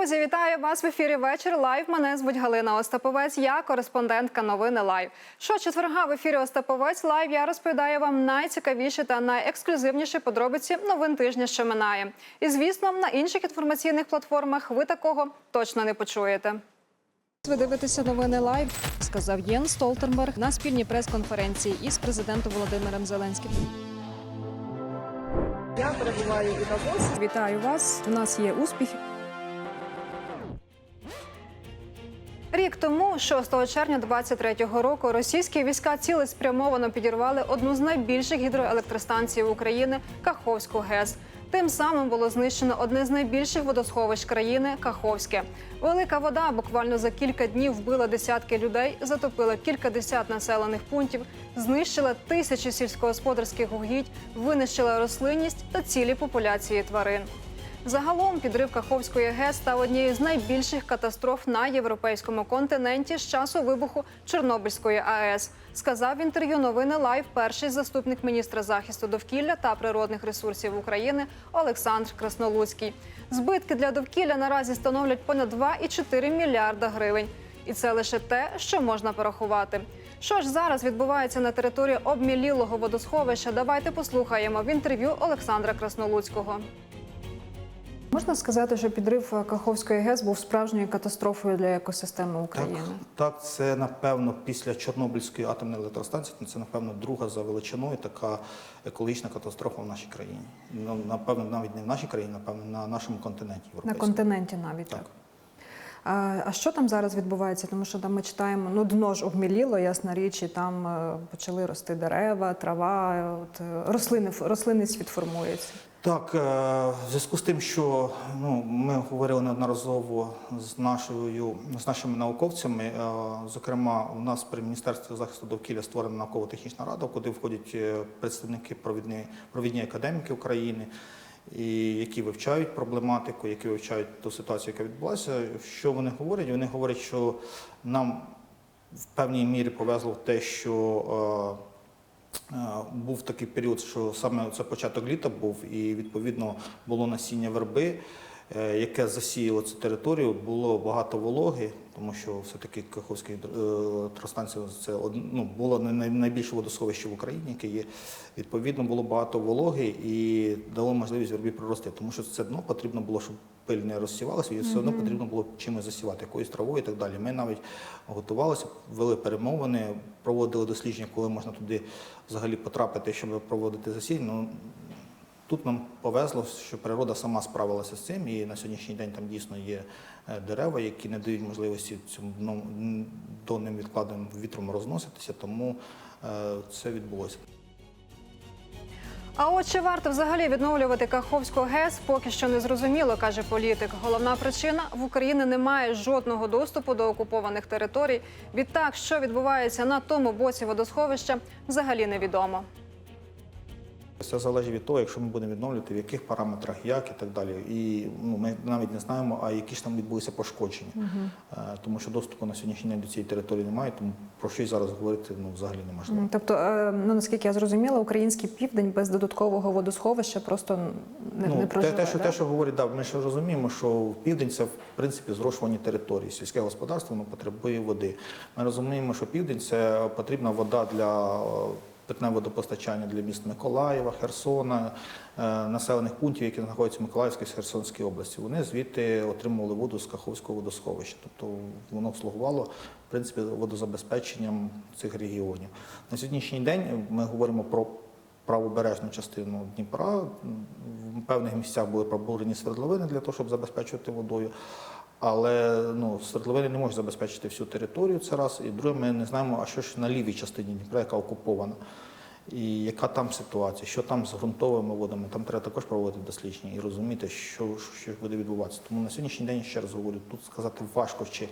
Друзі, вітаю вас в ефірі вечір. Лайв. Мене звуть Галина Остаповець. Я кореспондентка новини Лайв. Щочетверга в ефірі Остаповець Лайв. Я розповідаю вам найцікавіші та найексклюзивніші подробиці новин тижня, що минає. І звісно, на інших інформаційних платформах ви такого точно не почуєте. Ви дивитеся новини лайв, сказав Єн Столтенберг на спільній прес-конференції із президентом Володимиром Зеленським. Я перебуваю у Давосі. Вітаю вас. У нас є успіхи. Тому, 6 червня 23-го року, російські війська цілеспрямовано підірвали одну з найбільших гідроелектростанцій України Каховську ГЕС. Тим самим було знищено одне з найбільших водосховищ країни Каховське. Велика вода буквально за кілька днів вбила десятки людей, затопила кількадесят населених пунктів, знищила тисячі сільськогосподарських угідь, винищила рослинність та цілі популяції тварин. Загалом підрив Каховської ГЕС став однією з найбільших катастроф на європейському континенті з часу вибуху Чорнобильської АЕС. Сказав в інтерв'ю новини Лайв перший заступник міністра захисту довкілля та природних ресурсів України Олександр Краснолуцький. Збитки для довкілля наразі становлять понад 2,4 мільярда гривень. І це лише те, що можна порахувати. Що ж зараз відбувається на території обмілілого водосховища? Давайте послухаємо в інтерв'ю Олександра Краснолуцького. Можна сказати, що підрив Каховської ГЕС був справжньою катастрофою для екосистеми України. Так, так, це напевно після Чорнобильської атомної електростанції. Це напевно друга за величиною така екологічна катастрофа в нашій країні. Ну напевно, навіть не в нашій країні, напевно, на нашому континенті На континенті навіть так. Так. А, що там зараз відбувається? Тому що там ми читаємо, ну дно ж обміліло, ясна річ, і там е, почали рости дерева, трава, е, от, е, рослини, рослинний світ формується. Так, е, в зв'язку з тим, що ну, ми говорили неодноразово з нашою з нашими науковцями. е, Зокрема, у нас при міністерстві захисту довкілля створена науково-технічна рада, куди входять е, представники провідні, провідні академіки України, і які вивчають проблематику, які вивчають ту ситуацію, яка відбулася. Що вони говорять? Вони говорять, що нам в певній мірі повезло те, що Був такий період, що саме це початок літа був, і відповідно було насіння верби, яке засіяло цю територію. Було багато вологи, тому що все-таки Каховська електростанція це ну, було найбільше водосховище в Україні, яке є. Відповідно, було багато вологи і дало можливість вербі прорости, тому що це дно потрібно було, щоб пиль не розсівалася, і все одно потрібно було чимось засівати, якоюсь травою і так далі. Ми навіть готувалися, вели перемовини, проводили дослідження, коли можна туди взагалі потрапити, щоб проводити засіння. Ну, Тут нам повезло, що природа сама справилася з цим, і на сьогоднішній день там дійсно є е, дерева, які не дають можливості цьому дну- м, до невідкладним вітром розноситися, тому е, це відбулося. А от чи варто взагалі відновлювати Каховську ГЕС, поки що не зрозуміло, каже політик. Головна причина в Україні немає жодного доступу до окупованих територій. Відтак, що відбувається на тому боці водосховища, взагалі невідомо. Все залежить від того, якщо ми будемо відновлювати, в яких параметрах, як і так далі. І ну, ми навіть не знаємо, а які ж там відбулися пошкодження. Е, Тому що доступу на сьогоднішній день до цієї території немає, тому про щось зараз говорити ну, взагалі неможливо. Тобто, е, ну наскільки я зрозуміла, український південь без додаткового водосховища просто не, ну, не те, проживе. те, що, да? те, що говорить, да, ми ще розуміємо, що в південь це в принципі зрошувані території. Сільське господарство воно потребує води. Ми розуміємо, що південь це потрібна вода для е, питне водопостачання для міст Миколаєва, Херсона, е, населених пунктів, які знаходяться в Миколаївській і Херсонській області. Вони звідти отримували воду з Каховського водосховища. Тобто воно слугувало в принципі водозабезпеченням цих регіонів. На сьогоднішній день ми говоримо про правобережну частину Дніпра. В певних місцях були пробурені свердловини для того, щоб забезпечувати водою. Але ну, свердловини не можуть забезпечити всю територію, це раз. І друге, ми не знаємо, а що ж на лівій частині Дніпра, яка окупована. І яка там ситуація, що там з ґрунтовими водами, там треба також проводити дослідження і розуміти, що, що буде відбуватися. Тому на сьогоднішній день, ще раз говорю, тут сказати важко, чи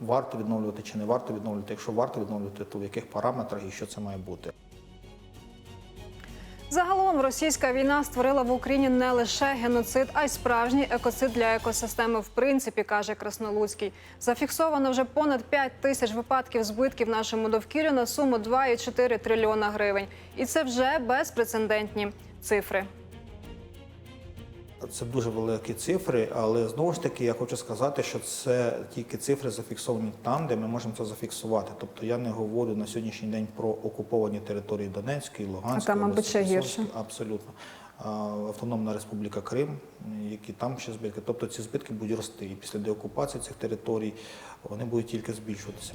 варто відновлювати, чи не варто відновлювати. Якщо варто відновлювати, то в яких параметрах і що це має бути. Загалом російська війна створила в Україні не лише геноцид, а й справжній екоцид для екосистеми. В принципі, каже Краснолуцький. Зафіксовано вже понад 5 тисяч випадків збитків нашому довкіллю на суму 2,4 трильйона гривень. І це вже безпрецедентні цифри. Це дуже великі цифри, але знову ж таки я хочу сказати, що це тільки цифри зафіксовані там, де ми можемо це зафіксувати. Тобто я не говорю на сьогоднішній день про окуповані території Донецької, Луганської, А там, мабуть, ще гірше. Абсолютно. Автономна Республіка Крим, які там ще збитки. Тобто ці збитки будуть рости. І після деокупації цих територій вони будуть тільки збільшуватися.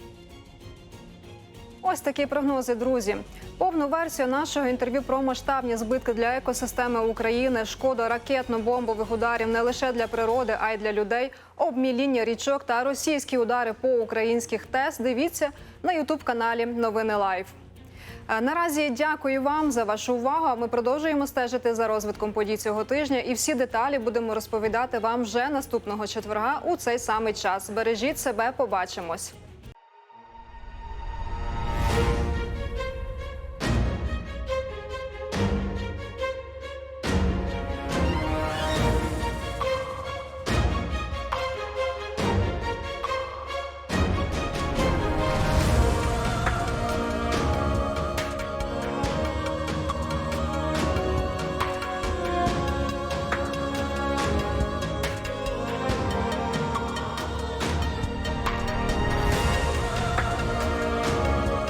Ось такі прогнози, друзі. Повну версію нашого інтерв'ю про масштабні збитки для екосистеми України, шкоду ракетно-бомбових ударів не лише для природи, а й для людей, обміління річок та російські удари по українських ТЕС. Дивіться на ютуб каналі Новини Лайв. Е, Наразі дякую вам за вашу увагу. Ми продовжуємо стежити за розвитком подій цього тижня, і всі деталі будемо розповідати вам вже наступного четверга у цей самий час. Бережіть себе, побачимось.